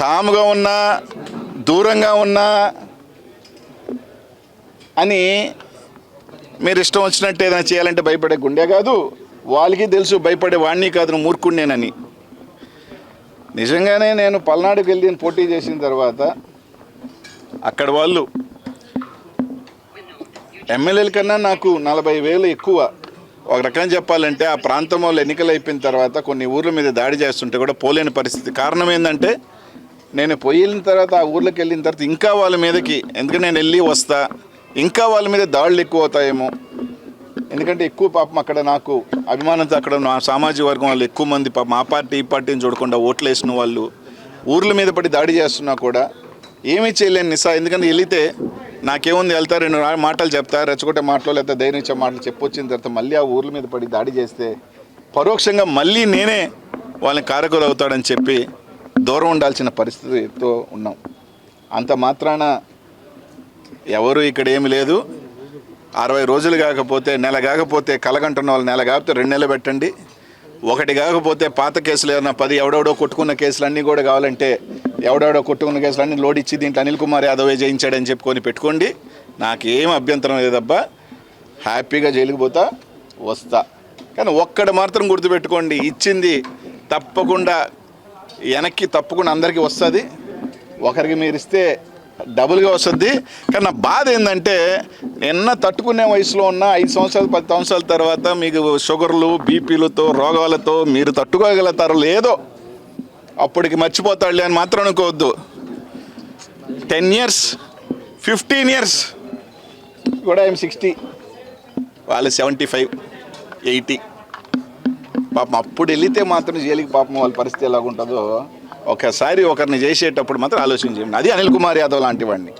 కాముగా ఉన్నా దూరంగా ఉన్నా అని మీరు ఇష్టం వచ్చినట్టు ఏదైనా చేయాలంటే భయపడే గుండె కాదు. వాళ్ళకి తెలుసు భయపడే వాణ్ణి కాదు నువ్వు మూర్ఖుడినేనని నిజంగానే నేను పల్నాడుకి వెళ్ళి పోటీ చేసిన తర్వాత అక్కడ వాళ్ళు ఎమ్మెల్యేల కన్నా నాకు నలభై వేలు ఎక్కువ. ఒక రకంగా చెప్పాలంటే ఆ ప్రాంతం వాళ్ళు ఎన్నికలు అయిపోయిన తర్వాత కొన్ని ఊర్ల మీద దాడి చేస్తుంటే కూడా పోలేని పరిస్థితి. కారణం ఏంటంటే నేను పోయిన తర్వాత ఆ ఊర్లోకి వెళ్ళిన తర్వాత ఇంకా వాళ్ళ మీదకి ఎందుకంటే నేను వెళ్ళి వస్తా ఇంకా వాళ్ళ మీద దాడులు ఎక్కువ అవుతాయేమో. ఎందుకంటే ఎక్కువ పాపం అక్కడ నాకు అభిమానంతో అక్కడ నా సామాజిక వర్గం వాళ్ళు ఎక్కువ మంది పాపం ఆ పార్టీ ఈ పార్టీని చూడకుండా ఓట్లు వేసిన వాళ్ళు ఊర్ల మీద పడి దాడి చేస్తున్నా కూడా ఏమీ చేయలేను నిసా. ఎందుకంటే వెళితే నాకేముంది వెళ్తా రెండు మాటలు చెప్తా రెచ్చగొట్టే మాటలు లేదా ధైర్యం ఇచ్చే మాటలు చెప్పొచ్చిన తర్వాత మళ్ళీ ఆ ఊర్ల మీద పడి దాడి చేస్తే పరోక్షంగా మళ్ళీ నేనే వాళ్ళని కారకులు అవుతాడని చెప్పి దూరం ఉండాల్సిన పరిస్థితితో ఉన్నాం. అంత మాత్రాన ఎవరు ఇక్కడ ఏమి లేదు. అరవై రోజులు కాకపోతే నెల కాకపోతే కలగంటున్న వాళ్ళు నెల కాకపోతే రెండు నెలలు పెట్టండి. ఒకటి కాకపోతే పాత కేసులు ఏదైనా పది ఎవడెవడో కొట్టుకున్న కేసులు అన్నీ కూడా కావాలంటే ఎవడెవడో కొట్టుకున్న కేసులు అన్నీ లోడ్ ఇచ్చి దీంట్లో అనిల్ కుమార్ యాదవ్ జయించాడని చెప్పుకొని పెట్టుకోండి. నాకేం అభ్యంతరం లేదబ్బా. హ్యాపీగా జైలుకి పోతా వస్తా. కానీ ఒక్కడ మాత్రం గుర్తుపెట్టుకోండి ఇచ్చింది తప్పకుండా వెనక్కి తప్పకుండా అందరికీ వస్తుంది. ఒకరికి మీరు ఇస్తే డబుల్గా వస్తుంది. కానీ నా బాధ ఏంటంటే నిన్న తట్టుకునే వయసులో ఉన్న ఐదు సంవత్సరాలు పది సంవత్సరాల తర్వాత మీకు షుగర్లు బీపీలతో రోగాలతో మీరు తట్టుకోగలుగుతారో లేదో అప్పటికి మర్చిపోతాడులే అని మాత్రం అనుకోవద్దు. టెన్ ఇయర్స్ ఫిఫ్టీన్ ఇయర్స్ కూడా ఐఎమ్ సిక్స్టీ. వాళ్ళు సెవెంటీ ఫైవ్ ఎయిటీ. పాపం అప్పుడు వెళితే మాత్రం జైలుకి పాపం వాళ్ళ పరిస్థితి ఎలా ఉంటుందో ఒకసారి ఒకరిని చేసేటప్పుడు మాత్రం ఆలోచన చేయండి అది అనిల్ కుమార్ యాదవ్ లాంటి వాడిని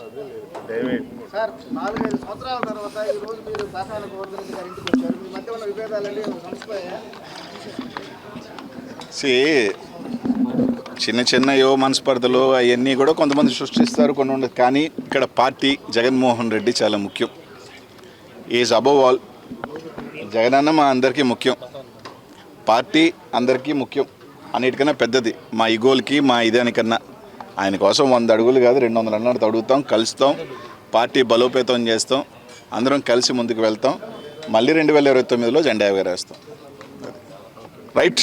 చిన్న చిన్న యువ మనస్పర్ధలు అవన్నీ కూడా కొంతమంది సృష్టిస్తారు కొన్ని ఉండదు. కానీ ఇక్కడ పార్టీ జగన్మోహన్ రెడ్డి చాలా ముఖ్యం. ఈజ్ అబవ్ ఆల్ జగనన్న మా అందరికీ ముఖ్యం. పార్టీ అందరికీ ముఖ్యం అన్నిటికన్నా పెద్దది. మా ఇగోల్కి మా ఇదానికన్నా. ఆయన కోసం వంద అడుగులు కాదు రెండు వందల అన్నట్టు అడుగుతాం కలుస్తాం పార్టీ బలోపేతం చేస్తాం అందరం కలిసి ముందుకు వెళ్తాం. మళ్ళీ రెండు వేల ఇరవై తొమ్మిదిలో జెండా ఎగరేస్తాం. రైట్.